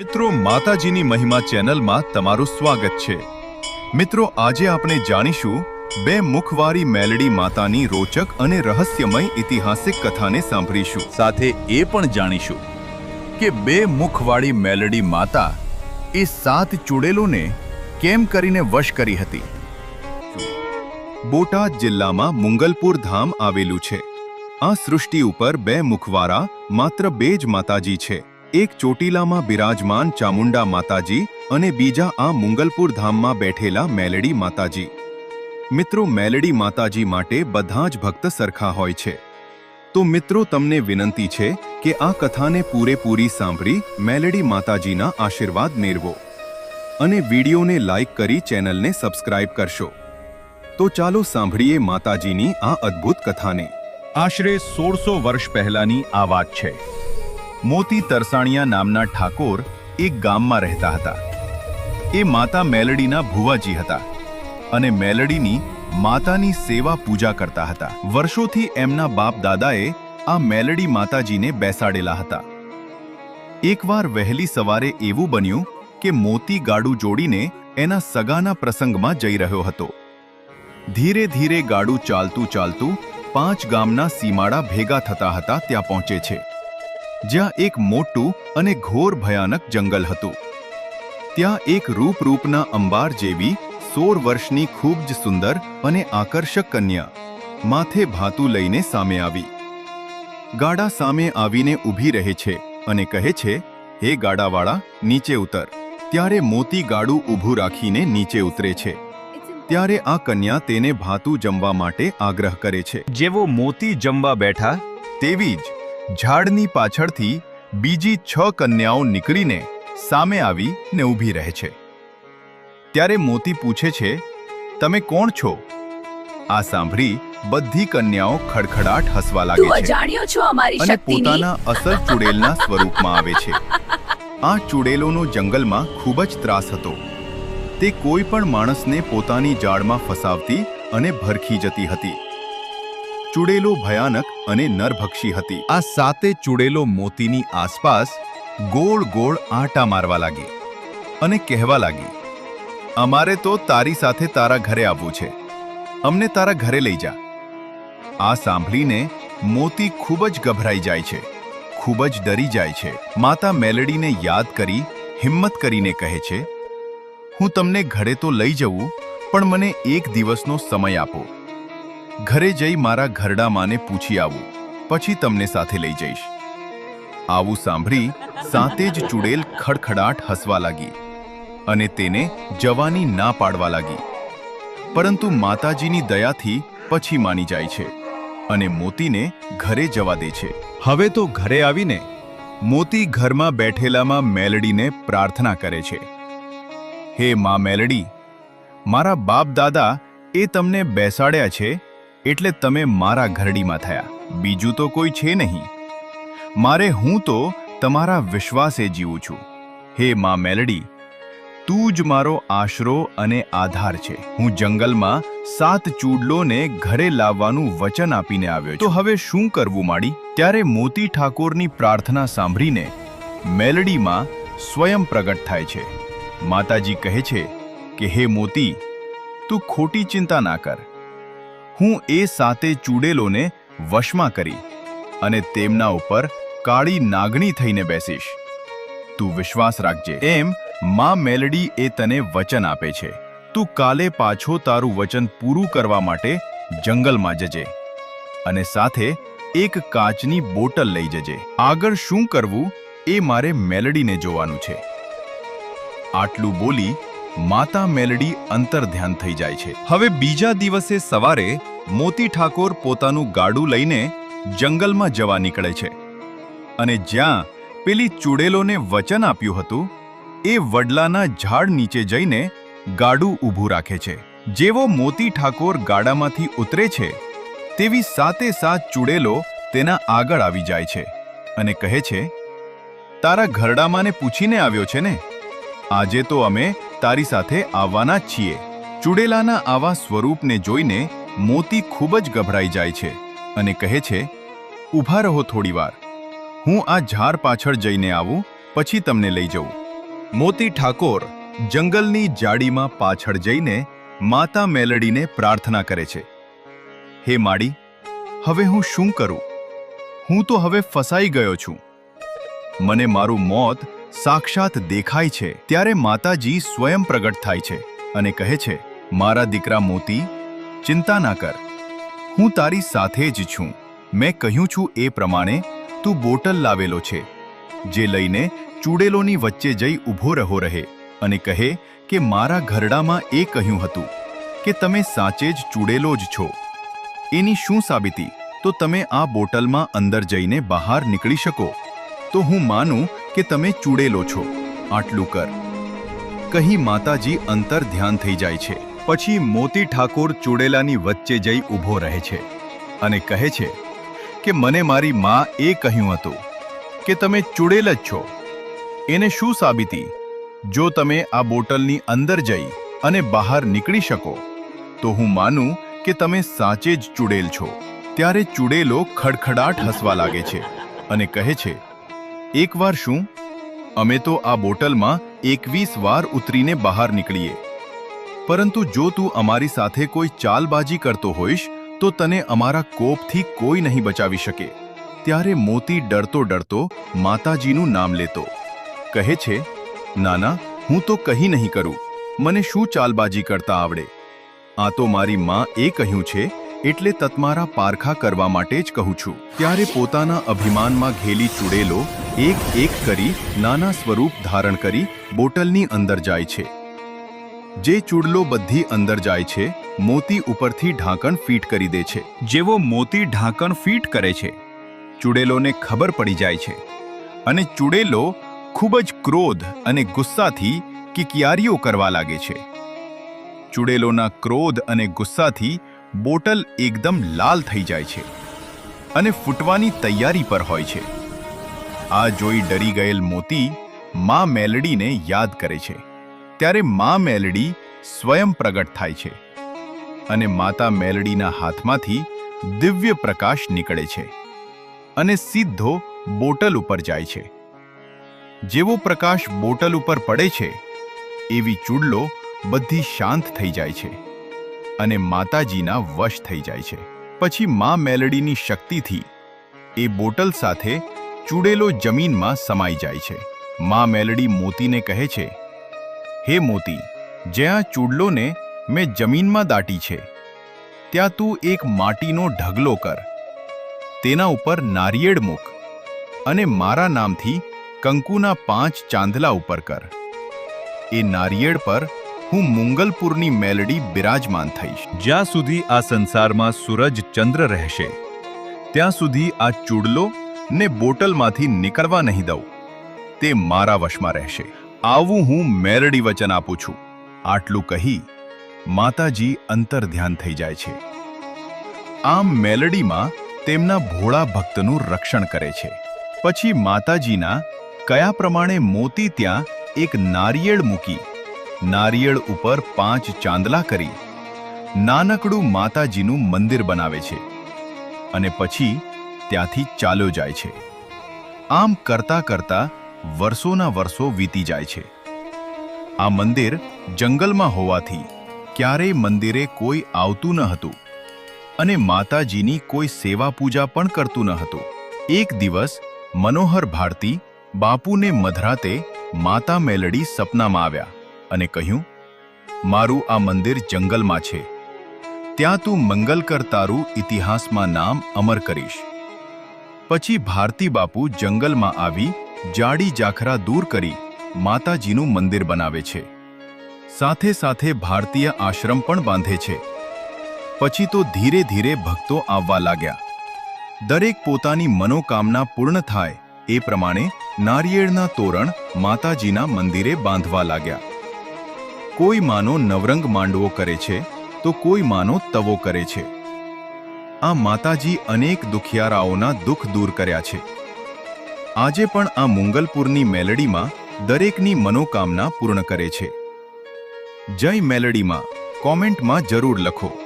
મિત્રો, માતાજીની મહિમા ચેનલમાં તમારું સ્વાગત છે. મિત્રો, આજે આપણે જાણીશું બે મુખવારી મેલડી માતાની રોચક અને રહસ્યમય ઐતિહાસિક કથાને સાંભળીશું. સાથે એ પણ જાણીશું કે બે મુખવાળી મેલડી માતા એ સાત ચૂડેલોને કેમ કરીને વશ કરી હતી? બોટાદ જિલ્લામાં મુંગલપુર ધામ આવેલું છે. આ સૃષ્ટિ ઉપર બે મુખવારા માત્ર બે જ માતાજી છે. એક ચોટીલામાં બિરાજમાન ચામુંડા માતાજી અને બીજા આ મુંગલપુર ધામમાં બેઠેલા મેલડી માતાજી. મિત્રો, મેલડી માતાજી માટે બધા જ ભક્ત સરખા હોય છે. તો મિત્રો, તમને વિનંતી છે કે આ કથાને પૂરેપૂરી સાંભળી મેલડી માતાજીના આશીર્વાદ મેળવો. અને વિડીયોને લાઈક કરી ચેનલને સબસ્ક્રાઇબ કરશો. તો ચાલો સાંભળીએ માતાજીની આ અદ્ભુત કથાને. આશરે સોળસો વર્ષ પહેલાની આ વાત છે. મોતી તરસાણિયા નામના ઠાકોર એક ગામમાં રહેતા હતા. એ માતા મેલડીના ભુવાજી હતા અને મેલડીની માતાની સેવા પૂજા કરતા હતા. વર્ષોથી એમના બાપ દાદાએ આ મેલડી માતાજીને બેસાડેલા હતા. એકવાર વહેલી સવારે એવું બન્યું કે મોતી ગાડું જોડીને એના સગાના પ્રસંગમાં જઈ રહ્યો હતો. ધીરે ધીરે ગાડું ચાલતું ચાલતું પાંચ ગામના સીમાડા ભેગા થતા હતા ત્યાં પહોંચે છે. જ્યાં એક મોટું અને ઘોર ભયાનક જંગલ હતું. ત્યાં એક રૂપરૂપના અંબાર જેવી સોળ વર્ષની ખૂબ જ સુંદર અને આકર્ષક કન્યા માથે ભાતું લઈને સામે આવી. ગાડા સામે આવીને ઊભી રહે છે અને કહે છે, હે ગાડાવાળા, નીચે ઉતર. ત્યારે મોતી ગાડું ઊભું રાખીને નીચે ઉતરે છે. ત્યારે આ કન્યા તેને ભાતું જમવા માટે આગ્રહ કરે છે. જેવો મોતી જમવા બેઠા, તેવી જ ઝાડની પાછળથી બીજી છ કન્યાઓ નીકળીને સામે આવીને ઊભી રહે છે. ત્યારે મોતી પૂછે છે તમે કોણ છો? આ સાંભળી બધી કન્યાઓ ખડખડાટ હસવા લાગે છે અને પોતાના અસલ ચુડેલના સ્વરૂપમાં આવે છે. આ ચૂડેલોનો જંગલમાં ખૂબ જ ત્રાસ હતો. તે કોઈ પણ માણસને પોતાની જાળમાં ફસાવતી અને ભરખી જતી હતી. ચૂડેલો ભયાનક અને નરભક્ષી હતી. આ સાતે ચૂડેલો મોતીની આસપાસ ગોળ ગોળ આંટા મારવા લાગી અને કહેવા લાગી, અમારે તો તારી સાથે તારા ઘરે આવવું છે. અમને તારા ઘરે લઈ જા. આ સાંભળીને મોતી ખૂબ જ ગભરાઈ જાય છે, ખૂબ જ ડરી જાય છે. માતા મેલડીને યાદ કરી, હિંમત કરીને કહે છે, હું તમને ઘરે તો લઈ જવું, પણ મને એક દિવસનો સમય આપો. ઘરે જઈ મારા ઘરડા માને પૂછી આવું, પછી તમને સાથે લઈ જઈશ. આવું સાંભળી સાતે જ ચૂડેલ ખડખડાટ હસવા લાગી અને તેને જવાની ના પાડવા લાગી. પરંતુ માતાજીની દયાથી પછી માની જાય છે અને મોતીને ઘરે જવા દે છે. હવે તો ઘરે આવીને મોતી ઘરમાં બેઠેલામાં મેલડીને પ્રાર્થના કરે છે. હે મા મેલડી, મારા બાપ દાદા એ તમને બેસાડ્યા છે એટલે તમે મારા ઘરડીમાં થયા. બીજું તો કોઈ છે નહીં. મારે હું તો તમારા વિશ્વાસે જીવું છું. હે મા મેલડી, તું જ મારો આશરો અને આધાર છે. હું જંગલમાં સાત ચૂડલોને ઘરે લાવવાનું વચન આપીને આવ્યો તો હવે શું કરવું માડી? ત્યારે મોતી ઠાકોરની પ્રાર્થના સાંભળીને મેલડીમાં સ્વયં પ્રગટ થાય છે. માતાજી કહે છે કે, હે મોતી, તું ખોટી ચિંતા ના કર. હું એ સાતે ચૂડેલોને વશમાં કરી અને તેમના ઉપર કાળી નાગણી થઈને બેસીશ. તું વિશ્વાસ રાખજે. એમ માં મેલડી એ તને વચન આપે છે. તું કાલે પાછો તારું વચન પૂરું કરવા માટે જંગલમાં જજે અને સાથે એક કાચની બોટલ લઈ જજે. આગળ શું કરવું એ મારે મેલડીને જોવાનું છે. આટલું બોલી માતા મેલડી અંતર ધ્યાન થઈ જાય છે. હવે બીજા દિવસે સવારે મોતી ઠાકોર પોતાનું ગાડું લઈને જંગલમાં જવા નીકળે છે. અને જ્યાં પેલી ચૂડેલોને વચન આપ્યું હતું, એ વડલાના ઝાડ નીચે જઈને ગાડું ઊભું રાખે છે. જેવો મોતી ઠાકોર ગાડામાંથી ઉતરે છે, તેવી સાતે સાત ચુડેલો તેના આગળ આવી જાય છે અને કહે છે, તારા ઘરડામાંને પૂછીને આવ્યો છે ને? આજે તો અમે તારી સાથે આવવાના છીએ. ચૂડેલાના આવા સ્વરૂપને જોઈને મોતી ખૂબ જ ગભરાઈ જાય છે અને કહે છે, ઊભા રહો થોડીવાર. હું આ ઝાડ પાછળ જઈને આવું, પછી તમને લઈ જઉં. મોતી ઠાકોર જંગલની જાડીમાં પાછળ જઈને માતા મેલડીને પ્રાર્થના કરે છે, હે માડી, હવે હું શું કરું? હું તો હવે ફસાઈ ગયો છું. મને મારું મોત સાક્ષાત દેખાય છે ત્યારે માતાજી સ્વયં પ્રગટ થાય છે અને કહે છે, મારા દીકરા મોતી, ચિંતા ના કર. હું તારી સાથે જ છું. મેં કહ્યું છું એ પ્રમાણે તું બોટલ લાવેલો છે, જે લઈને ચૂડેલોની વચ્ચે જઈ ઊભો રહો રહે અને કહે કે મારા ઘરડામાં એ કહ્યું હતું કે તમે સાચે જ ચૂડેલો જ છો. એની શું સાબિતી? તો તમે આ બોટલમાં અંદર જઈને બહાર નીકળી શકો. તો હું માનું કે તમે ચૂડેલો છો. આટલું કર. કહી માતાજી અંતર ધ્યાન થઈ જાય છે. પછી મોતી ઠાકોર ચૂડેલાની વચ્ચે જઈ ઊભો રહે છે અને કહે છે કે મને મારી માં એ કહ્યું હતું કે તમે ચૂડેલ જ છો. એને શું સાબિતી? જો તમે આ બોટલની અંદર જઈ અને બહાર નીકળી શકો, તો હું માનું કે તમે સાચે જ ચૂડેલ છો. ત્યારે ચૂડેલો ખડખડાટ હસવા લાગે છે અને કહે છે એકવાર શું? અમે તો આ બોટલમાં એકવીસ વાર ઉતરીને બહાર નીકળીએ. પરંતુ જો તું અમારી સાથે કોઈ ચાલબાજી કરતો હોઈશ, તો તને અમારા કોપથી કોઈ નહીં બચાવી શકે. ત્યારે મોતી ડરતો ડરતો માતાજીનું નામ લેતો. કહે છે, નાના, હું તો કહી નહીં કરું. મને શું ચાલબાજી કરતા આવડે? આ તો મારી માં એ કહ્યું છે એટલે તતમારા પારખા કરવા માટે જ કહું છું. ત્યારે પોતાના અભિમાનમાં ઘેલી ચૂડેલો એક એક કરી નાના સ્વરૂપ ધારણ કરી બોટલની અંદર જાય છે. જે ચૂડલો બધી અંદર જાય છે, મોતી ઉપરથી ઢાંકણ ફીટ કરી દે છે. જેવો મોતી ઢાંકણ ફીટ કરે છે, ચૂડેલોને ખબર પડી જાય છે. અને ચૂડેલો ખૂબ જ ક્રોધ અને ગુસ્સાથી કિકિયારીઓ કરવા લાગે છે. ચૂડેલોના ક્રોધ અને ગુસ્સાથી બોટલ એકદમ લાલ થઈ જાય છે અને ફૂટવાની તૈયારી પર હોય છે. આ જોઈ ડરી ગયેલ મોતી મા મેલડીને યાદ કરે છે. ત્યારે મા મેલડી સ્વયં પ્રગટ થાય છે અને માતા મેલડીના હાથમાંથી દિવ્ય પ્રકાશ નીકળે છે અને સીધો બોટલ ઉપર જાય છે. જેવો પ્રકાશ બોટલ ઉપર પડે છે, એવી ચૂડલો બધી શાંત થઈ જાય છે. અને માતાજીના વશ થઈ જાય છે. પછી મા મેલડીની શક્તિથી એ બોટલ સાથે ચૂડેલો જમીનમાં સમાઈ જાય છે. મા મેલડી મોતીને કહે છે, હે મોતી, જ્યાં ચૂડલોને મેં જમીનમાં દાટી છે, ત્યાં તું એક માટીનો ઢગલો કર. તેના ઉપર નારિયેળ મૂક અને મારા નામથી કંકુના પાંચ ચાંદલા ઉપર કર. એ નારિયેળ પર હું મુંગલપુરની મેલડી બિરાજમાન થઈશ. જ્યાં સુધી આ સંસારમાં સૂરજ ચંદ્ર રહેશે, ત્યાં સુધી આ ચૂડલો ને બોટલમાંથી નીકળવા નહીં દઉં. તે મારા વશમાં રહેશે. આવું હું મેલડી વચન આપું છું. આટલું કહી માતાજી અંતર ધ્યાન થઈ જાય છે. આમ મેલડીમાં તેમના ભોળા ભક્તનું રક્ષણ કરે છે. પછી માતાજીના કયા પ્રમાણે મોતી ત્યાં એક નારિયેળ મૂકી નારિયેળ ઉપર પાંચ ચાંદલા કરી નાનકડું માતાજીનું મંદિર બનાવે છે અને પછી ત્યાંથી ચાલ્યો જાય છે. આમ કરતા કરતા વર્ષોના વર્ષો વીતી જાય છે. આ મંદિર જંગલમાં હોવાથી ક્યારેય મંદિરે કોઈ આવતું ન હતું અને માતાજીની કોઈ સેવા પૂજા પણ કરતું ન હતું. એક દિવસ મનોહર ભારતી બાપુને મધરાતે માતા મેલડી સપનામાં આવ્યા. અને કહ્યું, મારું આ મંદિર જંગલમાં છે. ત્યાં તું મંગલ કર તારું ઇતિહાસમાં નામ અમર કરીશ. પછી ભારતી બાપુ જંગલમાં આવી જાડી જાખરા દૂર કરી માતાજીનું મંદિર બનાવે છે. સાથે સાથે ભારતીય આશ્રમ પણ બાંધે છે. પછી તો ધીરે ધીરે ભક્તો આવવા લાગ્યા. દરેક પોતાની મનોકામના પૂર્ણ થાય એ પ્રમાણે નારિયેળના તોરણ માતાજીના મંદિરે બાંધવા લાગ્યા. કોઈ માનો નવરંગ માંડવો કરે છે, તો કોઈ માનો તવો કરે છે. આ માતાજી અનેક દુખિયારાઓના દુઃખ દૂર કર્યા છે. આજે પણ આ મુંગલપુરની મેલડીમાં દરેકની મનોકામના પૂર્ણ કરે છે. જય મેલડીમાં કોમેન્ટમાં જરૂર લખો.